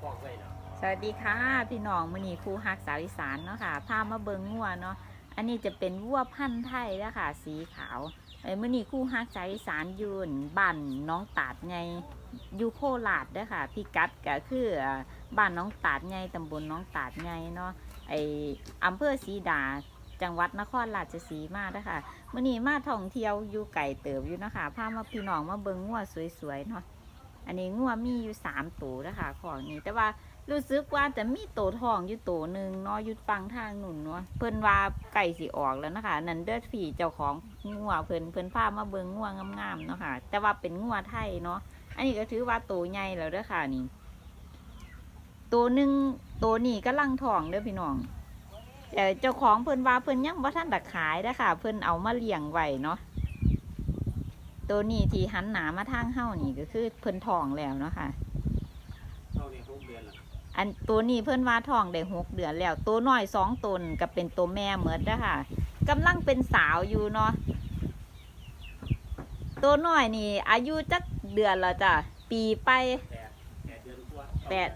คล้องไว้เนาะสวัสดีค่ะ พี่น้องมือนีครูฮักสาวอีสานเนาะค่ะพามาเบิงงัวเนาะอันนี้จะเป็นวัวพันธุ์ไทยแล้วค่ะ สีขาวไอ้มือนีครูฮักสาวอีสานยืนบ้านน้องตาดไงอยู่โคราชเด้อค่ะพี่กัดก็คือบ้านน้องตาดไงตำบลน้องตาดไงเนาะไออำเภอศรีดาจังหวัดนครราชสีมาเด้อค่ะมื่อนี้มาท่องเที่ยวอยู่ไก่เติบอยู่นะคะพามาพี่น้องมาเบิงงัวสวยๆเนาะ อันนี้งัวมีอยู่สามตัวนะคะของนี้แต่ว่ารู้สึกว่าจะมีโตทองอยู่โตหนึ่งเนาะยุดฟังทางหนุนเนาะเพิ่นว่าไก่สิออกแล้วนะคะ นั่นเด้อผีเจ้าของงัวเพิ่นเพิ่นพามาเบิงงัวงามๆเนาะค่ะ แต่ว่าเป็นงัวไทยเนาะอันนี้ก็ถือว่าโตใหญ่แล้วเด้อค่ะนี่โตหนึ่งโตนี่ก็ลังทองเด้อพี่น้องแต่เจ้าของเพิ่นว่าเพิ่นยังบ่ทันดักขายเด้อค่ะเพิ่นเอามาเลี้ยงไว้เนาะ ตัวนี้ที่หันหนามาทางเฮ้านี่ก็คือเพิ่นทองแล้วเนาะค่ะ เท่านี้หกเดือนละอันตัวนี้เพื่อนว่าท้องได้หกเดือนแล้ว ตัวน้อยสองตนก็เป็นตัวแม่เหมือนนะคะกำลังเป็นสาวอยู่เนาะตัวน้อยนี่ อายุจักเดือนและจ้ะปีไป แปดแปดเดือนกว่าแปด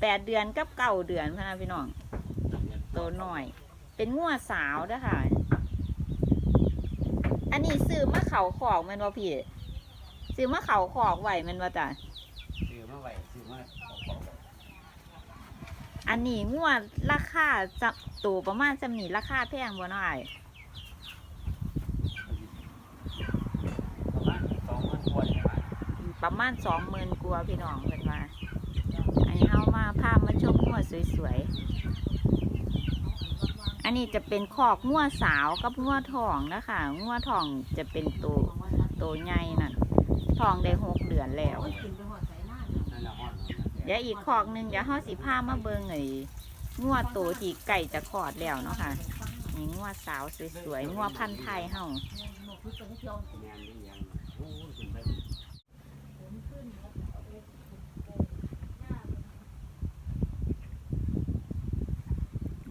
แปดเดือนกับเก้าเดือนพะนะพี่น้องตัวน้อย เป็นงัวสาวเด้อค่ะ อันนี้ซื้อมาเขาขอกมันว่าพี่ซื้อมาเขาขอกไหวมันว่าจ้ะซื้อมาไหวซื้อมาเอาของไว้อันนี้งัวราคาจะตัวประมาณจำนีราคาแพงบ่น้อยประมาณสองหมื่นกว่าเนี่ยว่าประมาณสองหมื่นกว่าพี่น้องเพิ่นว่าอันนี้เอามาพาพมาชมงัวสวยๆ อันนี้จะเป็นคอกงัวสาวกับงัวทองนะคะงัวทองจะเป็นตัวตัวใหญ่นั่นทองได้หกเดือนแล้วเดี๋ยวอีกคอกหนึ่งเดี๋ยวเฮาสิพามาเบิงไอ้งัวตัวที่ไก่จะคลอดแล้วเนาะค่ะนี่งัวสาวสวยๆงัวพันธุ์ไทยเฮา แมนนี่ยังโอ้ยขึ้นไป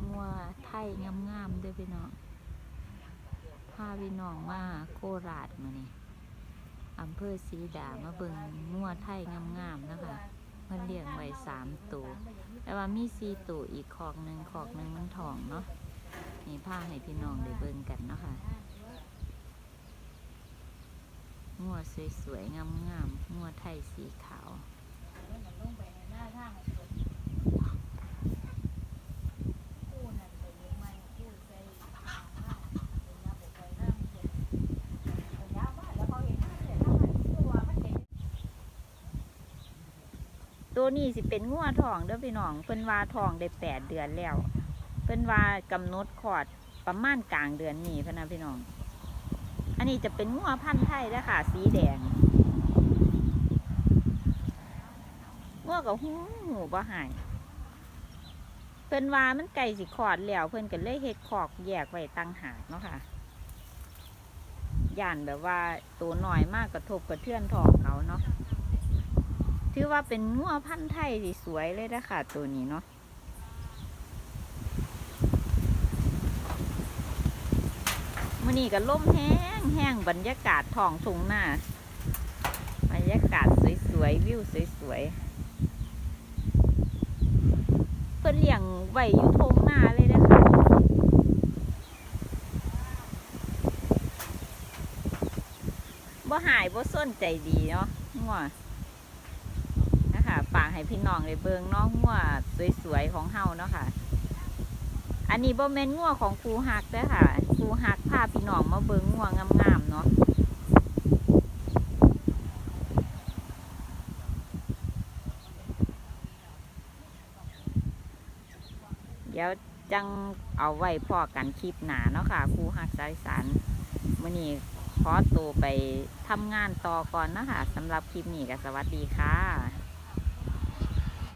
งัวไทย งามๆด้วยพี่น้องพาพี่น้องมาโคราชมานี่อำเภอศรีดามาเบิงงัวไทยงามๆนะคะเพิ่นเลี้ยงไว้สามตัวแต่ว่ามีสี่ตัวอีกคอกหนึ่งคอกหนึ่งมันทองเนาะนี่พาให้พี่น้องได้เบิ่งกันเนาะค่ะงัวสวยๆงามๆงัวไทยสีขาว ตัวนี้สิเป็นงัวทองเด้อพี่น้องเพิ่นว่าทองได้แปดเดือนแล้ว เพิ่นว่ากำหนดขอดประมาณกลางเดือนนี้พะนะพี่น้อง อันนี้จะเป็นงัวพันธุ์ไทยเด้อค่ะสีแดงงัวกับหูหูบ่หายเพิ่นว่ามันไก่สิขอดแล้ว เพิ่นก็เลยเฮ็ดขอกแยกไว้ตั้งหากเนาะค่ะย่านแบบว่าตัวหน้อยมากกระทบกระเทือนทองเขาเนาะ ถือว่าเป็นงัวพันธุ์ไทยที่สวยเลยนะคะตัวนี้เนาะมื่อนี้ก็ล่มแห้งแห้งบรรยากาศท้องทุ่งหน้าบรรยากาศสวยๆวิวสวยๆเพิ่นเลี้ยงไว้อยู่ทงหน้าเลยนะคะบ่หายบ่ส้นใจดีเนาะงัวนะคะ ฝากให้พี่น้องได้เบิงน้องงัวสวยๆของเฮาเนาะค่ะ อันนี้บ่แม่นงัวของครูฮักเด้อค่ะครูฮักพาพี่น้องมาเบิงงัวงามๆเนาะเดี๋ยวจังเอาไว้พอกันคลิปหนาเนาะค่ะครูฮักสายสารมื้อนี้ขอตัวไปทำงานต่อก่อนนะคะสำหรับคลิปนี้ก็สวัสดีค่ะ